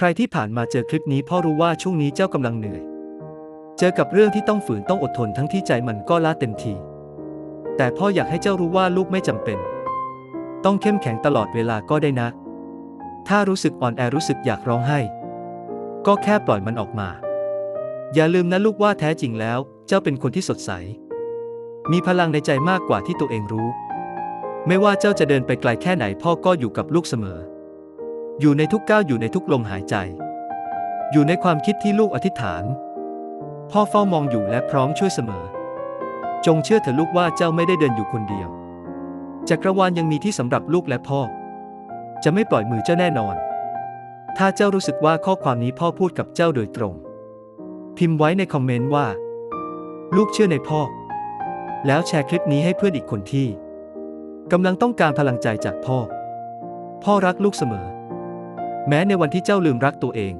ใครที่ผ่านมาเจอคลิปนี้พ่อรู้ว่าช่วงนี้เจ้ากำลังเหนื่อย เจอกับเรื่องที่ต้องฝืนต้องอดทนทั้งที่ใจมันก็ล้าเต็มที แต่พ่ออยากให้เจ้ารู้ว่าลูกไม่จำเป็น ต้องเข้มแข็งตลอดเวลาก็ได้นะ ถ้ารู้สึกอ่อนแอรู้สึกอยากร้องไห้ ก็แค่ปล่อยมันออกมา อย่าลืมนะลูกว่าแท้จริงแล้ว เจ้าเป็นคนที่สดใส มีพลังในใจมากกว่าที่ตัวเองรู้ ไม่ว่าเจ้าจะเดินไปไกลแค่ไหนพ่อก็อยู่กับลูกเสมอ อยู่ในทุกก้าวอยู่ในทุกลมหายใจ อยู่ในความคิดที่ลูกอธิษฐาน พ่อเฝ้ามองอยู่และพร้อมช่วยเสมอ จงเชื่อเถอะลูกว่าเจ้าไม่ได้เดินอยู่คนเดียว จักรวาลยังมีที่สำหรับลูกและพ่อ จะไม่ปล่อยมือเจ้าแน่นอน ถ้าเจ้ารู้สึกว่าข้อความนี้พ่อพูดกับเจ้าโดยตรง พิมพ์ไว้ในคอมเมนต์ว่า ลูกเชื่อในพ่อ แล้วแชร์คลิปนี้ให้เพื่อนอีกคนที่กำลังต้องการพลังใจจากพ่อ พ่อรักลูกเสมอ แม้ในวันที่เจ้าลืมรักตัวเอง